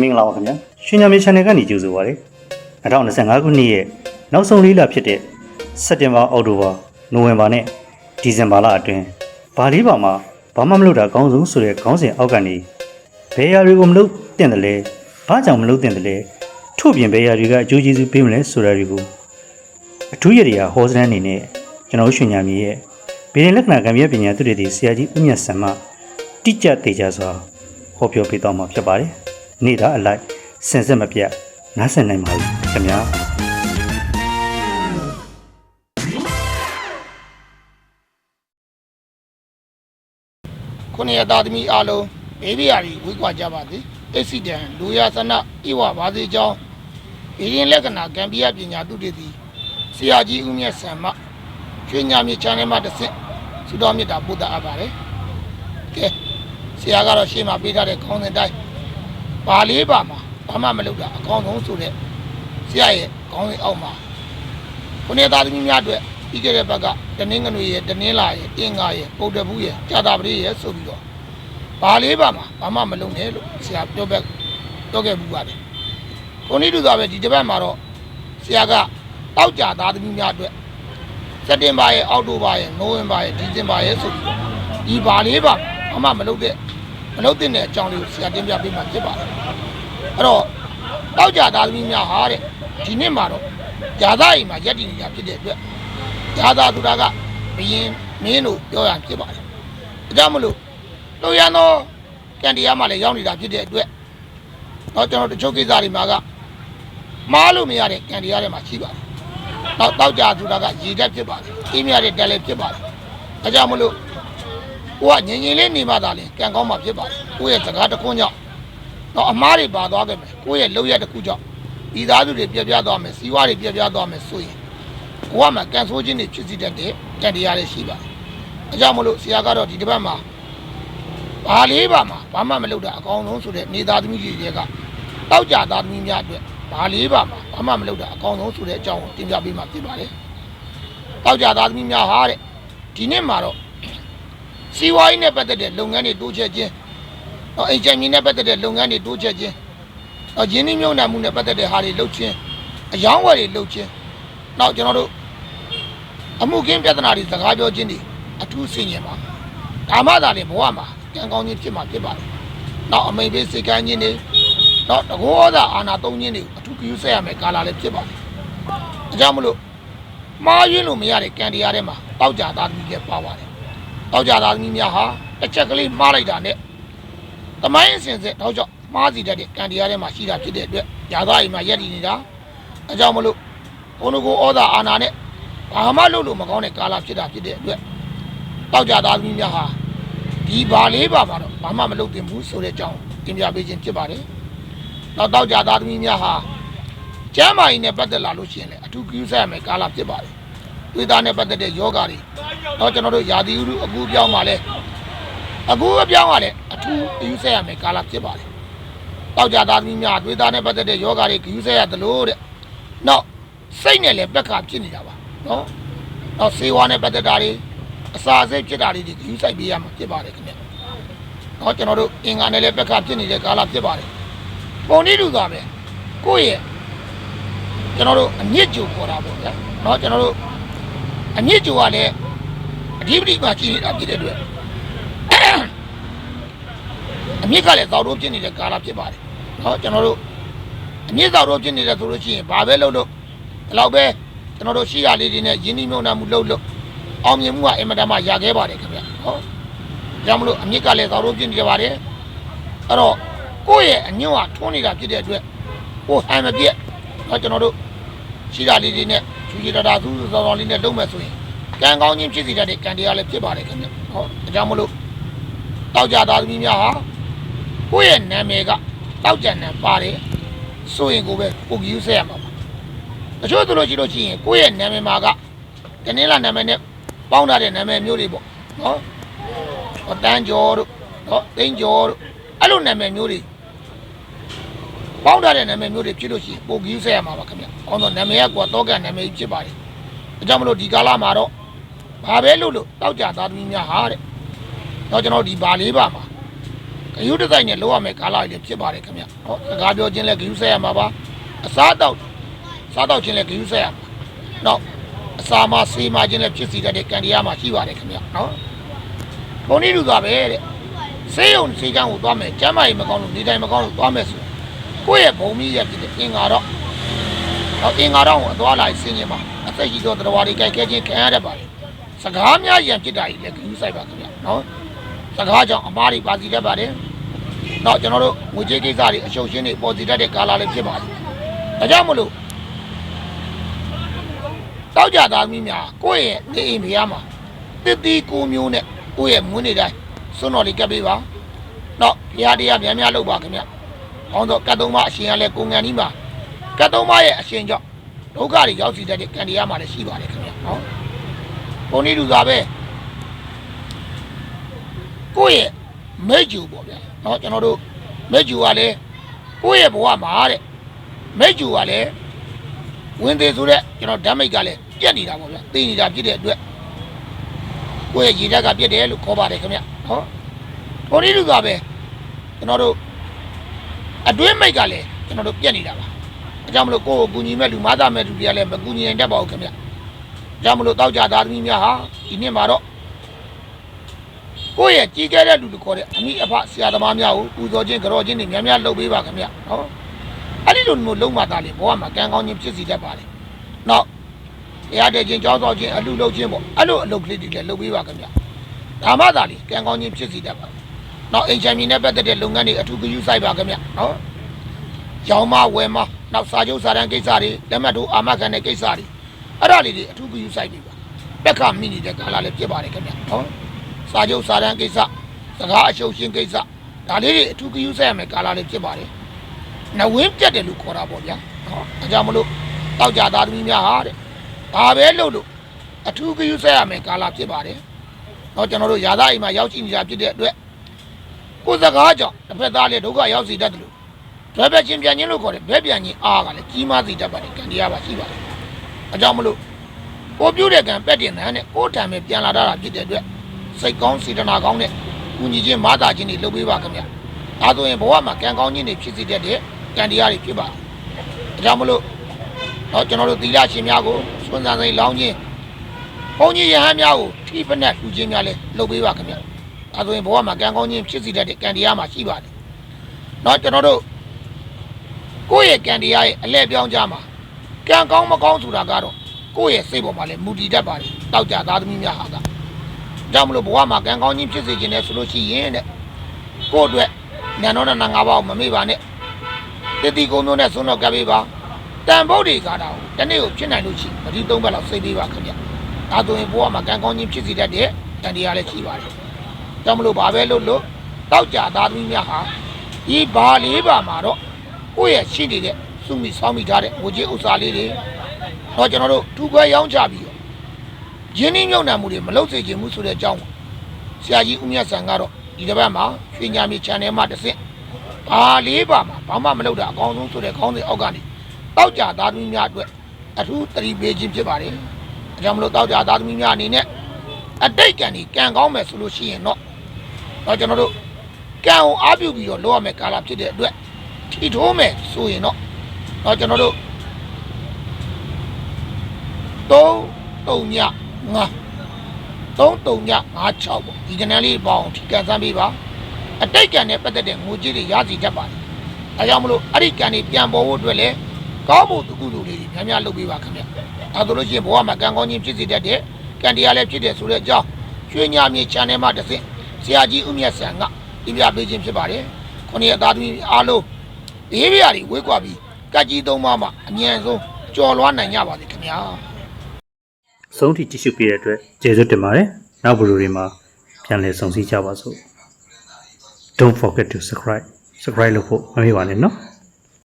မင်္ဂလာပါခင်ဗျာရှင်ညာမြေ channel ကနေကြိုဆိုပါရစေ2025ခုနှစ်ရဲ့နောက်ဆုံးလေးလဖြစ်တဲ့စက်တင်ဘာအောက်တိုဘာနိုဝင်ဘာနဲ့ဒီဇင်ဘာလအတွင်းဘာလေးပါမှာဘာမှမလုပ်တာအကောင်းဆုံးဆိုတဲ့ခေါင်းစဉ်အောက်ကနေဘယ်ရာတွေကိုမလုပ်တင်တယ်လဲဘာကြောင့်မလုပ်တင်တယ်လဲထို့ပြင်ဘယ်ရာတွေကအကျိုးကျေးဇူးပေးမလဲဆိုတာတွေကိုအထူးရည်ရဟောစတန်းအနေနဲ့ကျွန်တော်တို့ရှင်ညာမြေရဲ့ဗီဒီလက္ခဏာကံပြပညာသူတွေဒီဆရာကြီးဦးမြတ်ဆန်မှတိကျသေးကြစွာဟောပြောပေးတော့မှာဖြစ်ပါတယ်။ နေတာအလိုက်စင်စစ်မပြတ်နားဆင်နိုင်ပါပြီခင်ဗျာ။ခုနှစ်ရသားသမီးအားလုံးဘေးဘီယာရီဝိကွာကြပါသည်အက်ဆီဒန်လူရဆနဣဝပါစေကြောင်းဘီရင်လက္ခဏာကံပြပညာတုတည်သည်ဆရာကြီးဦးမြတ်ဆံမကျွညာမြေချန်နယ်မှာတစ်ဆင့်သုတော်မြတ်တာပို့တာအပ်ပါတယ်ကဲဆရာကတော့ရှေ့မှာပေးထားတဲ့ခေါင်းစဉ်တိုင်း ပါလေးပါမှာဘာမှမလုပ်တာအကောင်းဆုံးဆိုတဲ့ဆရာရဲ့ခေါင်းစဉ်အောက်မှာခုနှစ်သားသမီးများအတွက်ပြီးခဲ့တဲ့ဘက်ကတနင်္ဂနွေရဲ့တနင်္လာရဲ့အင်္ဂါရဲ့ပုဒ္ဓဘူးရဲ့ကြာတာပတိရဲ့ဆိုပြီးတော့ဘာလေးပါမှာဘာမှမလုပ်နဲ့လို့ဆရာပြောပဲပြောခဲ့မှုပါတယ်။ကိုနိတုသာပဲဒီတစ်ပတ်မှာတော့ဆရာကတောက်ကြသားသမီးများအတွက်စက်တင်ဘာရဲ့အောက်တိုဘာရဲ့နိုဝင်ဘာရဲ့ဒီဇင်ဘာရဲ့ဆိုပြီးတော့ဒီဘာလေးပါဘာမှမလုပ်တဲ့ မလုပ်တဲ့အကြောင်းလေးကိုဆရာတင်ပြပေးမှဖြစ်ပါတယ်။အဲ့တော့တောက်ကြသားသမီးများဟာတဲ့ဒီနှစ်မှာတော့ဂျာသားအိမ်မှာရက်တည်နေတာဖြစ်တဲ့အတွက်ဂျာသာသူတာကဘယင်မင်းတို့ပြောရဖြစ်ပါတယ်။ဒါကြောင့်မလို့လူရန်သောကန်တရားမှလည်းရောက်နေတာဖြစ်တဲ့အတွက်တော့ကျွန်တော်တချို့ကိစ္စတွေမှာကမားလို့မရတဲ့ကန်တရားတွေမှာရှိပါတယ်။တော့တောက်ကြသူတာကရည်တက်ဖြစ်ပါတယ်။အင်းမြတဲ့တက်လည်းဖြစ်ပါတယ်။ဒါကြောင့်မလို့ ကိုကငြင်ငြင်လေးနေမှသာလေကံကောင်းမှဖြစ်ပါတယ်။ကိုယ့်ရဲ့စကားတစ်ခွန်းကြောင့်တော့အမားတွေပါသွားခဲ့မယ်။ကိုယ့်ရဲ့လောက်ရတစ်ခုကြောင့်ဒီသားစုတွေပြပြသွားမယ်။စီဝါတွေပြပြသွားမယ်ဆိုရင်ဘဝမှာကန်ဆိုးခြင်းတွေဖြစ်စီတတ်တဲ့တန်တရားတွေရှိပါတယ်။အဲကြောင့်မလို့ဆရာကတော့ဒီတစ်ပတ်မှာဘာလေးပါမှာဘာမှမလုပ်တာအကောင်းဆုံးဆိုတဲ့နေသားသမီးကြီးတွေကတောက်ကြသားသမီးများအတွက်ဘာလေးပါမှာဘာမှမလုပ်တာအကောင်းဆုံးဆိုတဲ့အကြောင်းကိုတင်ပြပေးမှာဖြစ်ပါတယ်။တောက်ကြသားသမီးများဟာတဲ့ဒီနေ့မှာတော့ စီဝိုင်းနဲ့ပတ်သက်တဲ့လုပ်ငန်းတွေတိုးချဲ့ခြင်းတော့အိမ်ချမ်းကြီးနဲ့ပတ်သက်တဲ့လုပ်ငန်းတွေတိုးချဲ့ခြင်းတော့ရင်းနှီးမြှုပ်နှံမှုနဲ့ပတ်သက်တဲ့ဟာတွေလုပ်ခြင်းအယောင်းဝယ်တွေလုပ်ခြင်းနောက်ကျွန်တော်တို့အမှုကင်းပြဿနာတွေစကားပြောခြင်းတွေအထူးဆင်ញင်ပါဒါမှသာလေဘဝမှာကံကောင်းခြင်းဖြစ်မှာဖြစ်ပါတယ်နောက်အမိန်ပေးစိတ်ကမ်းခြင်းတွေနောက်တကောသာအာနာသုံးခြင်းတွေအထူးကြည့်ဆက်ရမယ်ကာလာလည်းဖြစ်ပါတယ်အဲကြောင့်မလို့မှားယွင်းလို့မရတဲ့ကံတရားတွေမှာတောက်ကြသားသမီးတွေပါပါတယ် တောက်ကြသားသမီးများဟာတစ်ချက်ကလေးမှားလိုက်တာနဲ့တမိုင်းအစဉ်ဆက်တော့ကြောင့်မှားစီတတ်တဲ့ကံတရားတွေမှာရှိတာဖြစ်တဲ့အတွက်ຢာသားအိမ်မှာရက်တည်နေတာအဲကြောင့်မလို့ဘုန်းတော်ကိုဩသာအာနာနဲ့ဘာမှလုပ်လို့မကောင်းတဲ့ကာလဖြစ်တာဖြစ်တဲ့အတွက်တောက်ကြသားသမီးများဟာဒီဘာလေးပါမှာတော့ဘာမှမလုပ်သင့်ဘူးဆိုတဲ့အကြောင်းတင်ပြပေးခြင်းဖြစ်ပါတယ်။နောက်တောက်ကြသားသမီးများဟာကျမ်းမာရေးနဲ့ပတ်သက်လာလို့ရှိရင်လည်းအထူးကြည့်ဆက်ရမယ်ကာလဖြစ်ပါတယ်။ ဝိသားနဲ့ပတ်သက်တဲ့ယောဂါတွေတော့ကျွန်တော်တို့ယာတိဥရုအကူပြောင်းပါလဲအကူအပြောင်းကလည်းအထူးကြည့်ဆက်ရမယ်ကာလဖြစ်ပါတယ်။တောက်ကြသားသမီးများဝိသားနဲ့ပတ်သက်တဲ့ယောဂါတွေကြည့်ဆက်ရတယ်လို့တဲ့။နောက်စိတ်နဲ့လည်းပက်ကဖြစ်နေတာပါနော်။နောက်စေဝါနဲ့ပတ်သက်တာတွေအစာစိတ်ဖြစ်တာတွေဒီယူဆိုင်ပေးရမှာဖြစ်ပါတယ်ခင်ဗျ။နော်ကျွန်တော်တို့အင်္ဂါနဲ့လည်းပက်ကဖြစ်နေတဲ့ကာလဖြစ်ပါတယ်။ပုံနေတူသွားမယ်။ကိုယ့်ရဲ့ကျွန်တော်တို့အမြင့်ကြိုခေါ်တာပေါ့ဗျာ။နော်ကျွန်တော်တို့ အမြင့်ကြိုကလည်းအဓိပတိမှာရှိနေတာဖြစ်တဲ့အတွက်အမြင့်ကလည်းသောက်တော့ဖြစ်နေတဲ့ကာလဖြစ်ပါတယ်။နော်ကျွန်တော်တို့အမြင့်သောက်တော့ဖြစ်နေတယ်ဆိုလို့ရှိရင်ဘာပဲလုပ်လို့ဒီလောက်ပဲကျွန်တော်တို့ရှိရလေးတွေနဲ့ယင်းနှိမ့်မြုံနာမှုလုပ်လို့အောင်မြင်မှုကအင်မတန်မှရခဲ့ပါတယ်ခင်ဗျဟုတ်ကြောင့်မလို့အမြင့်ကလည်းသောက်လို့ပြင်းနေကြပါတယ်အဲ့တော့ကိုယ့်ရဲ့အညွန့်ကထွန်းနေတာဖြစ်တဲ့အတွက်ကိုယ်ဟန်မပြက်တော့ကျွန်တော်တို့ရှိရလေးတွေနဲ့ ချူချီတတာသူးစောစောလေးနဲ့လုပ်မယ်ဆိုရင်ကံကောင်းခြင်းဖြစ်စီတတ်တဲ့ကံတရားလည်းဖြစ်ပါတယ်ခင်ဗျဟုတ်ဒါကြောင့်မလို့တောက်ကြသားသမီးများဟာကိုယ့်ရဲ့နာမည်ကတောက်ကြံနေပါတယ်ဆိုရင်ကိုပဲကိုကြည့်ယူဆက်ရမှာပါတချို့သူတို့ကြည့်လို့ရှိရင်ကိုယ့်ရဲ့နာမည်မှာကတနင်္လာနာမည်နဲ့ပေါင်းထားတဲ့နာမည်မျိုးတွေပေါ့နော်ဟောတန်းကျော်တို့နော်သိန်းကျော်တို့အဲ့လိုနာမည်မျိုးတွေ ပေါင်းထားတဲ့နာမည်မျိုးတွေဖြစ်လို့ရှိရင်ပိုကယူဆက်ရမှာပါခင်ဗျ။အောင်းတော့နာမည်ကကွာတော့ကနာမည်ကြီးဖြစ်ပါတယ်။ဒါကြောင့်မလို့ဒီကာလမှာတော့ဘာပဲလို့လို့တောက်ကြသားသမီးများဟာတဲ့။တော့ကျွန်တော်ဒီဘာလေးပါမှာဂယုတဆိုင်နဲ့လောက်ရမယ်ကာလကြီးလည်းဖြစ်ပါတယ်ခင်ဗျဟောစကားပြောခြင်းလည်းဂယုဆက်ရမှာပါအစားတောက်စားတောက်ခြင်းလည်းဂယုဆက်ရမှာနောက်အစာမဆေးမခြင်းလည်းဖြစ်စီတတ်တဲ့ကံတရားမှာရှိပါတယ်ခင်ဗျနော်ဘုန်းကြီးလူသာပဲတဲ့ဆေးရုံဆေးကန်းကိုသွားမယ်ကျမ်းမာရေးမကောင်းလို့နေတိုင်းမကောင်းလို့သွားမယ်ဆို ကိုယ့်ရဲ့ဘုံမီးရဲ့ဖြစ်တဲ့အင်္ဂါတော့တော့အင်္ဂါတော့ကိုအသွားလာဆင်းခြင်းပါအသက်ကြီးသောတရားတွေကြိုက်ခဲခြင်းခံရတတ်ပါတယ်စကားများရန်ဖြစ်တာကြီးလည်းဂယုဆိုင်ပါခင်ဗျနော်စကားကြောင့်အမားတွေပါစီတတ်ပါတယ်။နောက်ကျွန်တော်တို့ငွေကြေးကိစ္စတွေအရှုပ်ရှင်းတွေပေါ်စီတတ်တဲ့ကာလလေးဖြစ်ပါတယ်။ဒါကြောင့်မလို့တောက်ကြသားသမီးများကိုယ့်ရဲ့နေအိမ်ဖျားမှာတစ်တီကိုမျိုးနဲ့ကိုယ့်ရဲ့မွေးနေ့တိုင်းစွန့်တော်လေးကပ်ပေးပါ။နောက်ဖျားတရားများများလုပ်ပါခင်ဗျ။ အောင်သောကတ်သုံးပါအရှင်ကလည်းကိုငံကြီးမှာကတ်သုံးပါရဲ့အရှင်ကြောင့်ဒုက္ခတွေရောက်စီတတ်တဲ့ကံတရားမှလည်းရှိပါတယ်ခင်ဗျာနော်ဘုန်းကြီးလူသားပဲကိုယ့်ရဲ့မဲဂျူပေါ့ဗျာနော်ကျွန်တော်တို့မဲဂျူကလည်းကိုယ့်ရဲ့ဘဝမှာတဲ့မဲဂျူကလည်းဝင်သေးဆိုတဲ့ကျွန်တော်ဓာတ်မိတ်ကလည်းပြက်နေတာပေါ့ဗျာသိနေတာဖြစ်တဲ့အတွက်ကိုယ့်ရဲ့ရေဓာတ်ကပြက်တယ်လို့ခေါ်ပါတယ်ခင်ဗျာနော်ဘုန်းကြီးလူသားပဲကျွန်တော်တို့ အတွင်းမိတ်ကလည်းကျွန်တော်တို့ပြက်နေတာပါအဲကြောင့်မလို့ကိုယ့်ကိုကူညီမဲ့လူမာသားမဲ့လူတွေကလည်းမကူညီနိုင်တတ်ပါဘူးခင်ဗျအဲကြောင့်မလို့တောက်ကြသားသမီးများဟာဒီနေ့မှာတော့ကိုယ့်ရဲ့ကြီးကျယ်တဲ့လူတွေခေါ်တဲ့အမိအဖဆရာသမားများကိုပူဇော်ခြင်းကြော်ခြင်းတွေများများလုပ်ပေးပါခင်ဗျနော်အဲ့ဒီလိုမျိုးလုံးမသားလေးဘဝမှာကံကောင်းခြင်းဖြစ်စီတတ်ပါလေနောက်တရားတဲ့ခြင်းကြောင်းတော်ခြင်းအလူလုပ်ခြင်းပေါ့အဲ့လိုအလုပ်ကလေးတွေလည်းလုပ်ပေးပါခင်ဗျဒါမှသာလေကံကောင်းခြင်းဖြစ်စီတတ်ပါ နောက်အိမ်ချမ်းမြေနဲ့ပတ်သက်တဲ့လုပ်ငန်းတွေအထူးဂရုစိုက်ပါခင်ဗျနော်ရောင်းမဝယ်မနောက်စာချုပ်စာတမ်းကိစ္စတွေလက်မှတ်တို့အာမခံတဲ့ကိစ္စတွေအဲ့ဒါလေးတွေအထူးဂရုစိုက်ပေးပါပက်ခမိနေတဲ့ကာလလည်းဖြစ်ပါတယ်ခင်ဗျနော်စာချုပ်စာတမ်းကိစ္စစကားအရှုပ်ရှင်းကိစ္စဒါလေးတွေအထူးဂရုစိုက်ရမယ်ကာလလေးဖြစ်ပါတယ်။နဝင်းပြတ်တယ်လို့ခေါ်တာပေါ့ဗျာ။နော်အဲကြောင့်မလို့တောက်ကြသားသမီးများဟာတဲ့။ဘာပဲလုပ်လို့အထူးဂရုစိုက်ရမယ်ကာလဖြစ်ပါတယ်။တော့ကျွန်တော်တို့ရာသအိမ်မှာရောက်ရှိနေတာဖြစ်တဲ့အတွက် ကိုယ်စကားကြောင့်တစ်ဖက်သားလေးဒုက္ခရောက်စေတတ်တယ်လို့ဘယ်ဘက်ချင်းပြန်ချင်းလို့ခေါ်တယ်ဘယ်ပြန်ချင်းအားကလည်းကြီးမားစေတတ်ပါတယ်ကံတရားပါရှိပါတယ်။အဲကြောင့်မလို့ကိုပြုတ်တဲ့ကံပက်တင်တဲ့နဲ့ကိုယ်တံပဲပြန်လာတာဖြစ်တဲ့အတွက်စိတ်ကောင်းစေတနာကောင်းတဲ့ကုညီချင်းမာတာချင်းတွေလုပ်ပေးပါခင်ဗျ။ဒါဆိုရင်ဘဝမှာကံကောင်းခြင်းတွေဖြစ်စေတတ်တဲ့ကံတရားတွေဖြစ်ပါတယ်။ဒါကြောင့်မလို့တော့ကျွန်တော်တို့သီလရှင်များကိုစွန့်စားစိတ်လောင်းခြင်းဘုန်းကြီးယဟန်များကိုထိပနက်လူချင်းများလည်းလုပ်ပေးပါခင်ဗျ။ ဒါဆိုရင်ဘဝမှာကံကောင်းခြင်းဖြစ်စေတတ်တဲ့ကံတရားမှရှိပါတယ်။တော့ကျွန်တော်တို့ကိုယ့်ရဲ့ကံတရားရဲ့အလဲပြောင်းကြမှာကံကောင်းမကောင်းဆိုတာကတော့ကိုယ့်ရဲ့စိတ်ပေါ်မှာလည်းမူတည်တတ်ပါတယ်။တောက်ကြသားသမီးများဟာကကြောင့်မလို့ဘဝမှာကံကောင်းခြင်းဖြစ်စေခြင်းနဲ့ဆိုလို့ရှိရင်တဲ့ကိုယ့်အတွက်ဉာဏ်တော်နဲ့ငါးပါးကိုမမေ့ပါနဲ့တတိကုံမျိုးနဲ့ဆုံးတော့ကပ်ပေးပါတန်ဖို့တွေကတော့တနေ့ကိုဖြစ်နိုင်လို့ရှိရင်မတိသုံးဘက်လောက်စိတ်ပေးပါခင်ဗျဒါဆိုရင်ဘဝမှာကံကောင်းခြင်းဖြစ်စေတတ်တဲ့တန်တရားလည်းရှိပါတယ် ကြောင့်မလို့ဘာပဲလို့လို့တောက်ကြသားသမီးများဟာဒီဘာလေးပါမှာတော့ကိုယ့်ရဲ့ရှိနေတဲ့စုမိဆောင်းမိထားတဲ့ငွေကြေးဥစ္စာလေးတွေတော့ကျွန်တော်တို့ထူခွဲရောင်းချပြီးတော့ရင်းနှီးမြုပ်နှံမှုတွေမလုပ်စေချင်ဘူးဆိုတဲ့အကြောင်းပါဆရာကြီးဦးမြတ်ဆန်ကတော့ဒီတစ်ပတ်မှာရွှေညာမြေ channel မှာတစ်ဆင့်ဘာလေးပါမှာဘာမှမလုပ်တာအကောင်းဆုံးဆိုတဲ့ခေါင်းစဉ်အောက်ကနေတောက်ကြသားသမီးများအတွက်အထူးသတိပေးခြင်းဖြစ်ပါတယ်အဲကြောင့်မလို့တောက်ကြသားသမီးများအနေနဲ့အတိတ်ကံဒီကံကောင်းမယ်ဆိုလို့ရှိရင်တော့ တော့ကျွန်တော်တို့ကံကိုအားပြုပြီးတော့လုပ်ရမယ်ကာလဖြစ်တဲ့အတွက်ထီထိုးမယ်ဆိုရင်တော့တော့ကျွန်တော်တို့သုံးတုံညငါသုံးတုံညငါ6ပေါ့ဒီကနန်းလေးပေါအောင်ဒီကန်ဆန်းပေးပါအတိတ်ကံနဲ့ပတ်သက်တဲ့ငွေကြေးတွေရစီတတ်ပါတယ်အဲကြောင့်မလို့အဲ့ဒီကံတွေပြန်ပေါ်ဖို့အတွက်လည်းကောင်းဖို့တကူလူလေးတွေများများလုပ်ပေးပါခင်ဗျအဲဒါလို့ရှိရင်ဘဝမှာကံကောင်းခြင်းဖြစ်စေတတ်တဲ့ကံတရားလည်းဖြစ်တယ်ဆိုတဲ့အကြောင်းရွှေညာမြေ channel မှာတစ်ဆင့် ဆရာကြီးဦးမြတ်ဆန်ကပြပြပေးခြင်းဖြစ်ပါတယ်ခုနှစ်ရက်သားသမီးအားလုံးဘေးပြားတွေဝေးကွာပြီးကတ်ကြီးသုံးပါးမှာအမြန်ဆုံးကြော်လွှားနိုင်ကြပါစေခင်ဗျာဆုံးထိကြည့်ရှုပေးတဲ့အတွက်ကျေးဇူးတင်ပါတယ်နောက်ဗီဒီယိုတွေမှာပြန်လည်ဆုံစည်းကြပါစို့ Don't forget to subscribe subscribe လုပ်ဖို့မမေ့ပါနဲ့နော်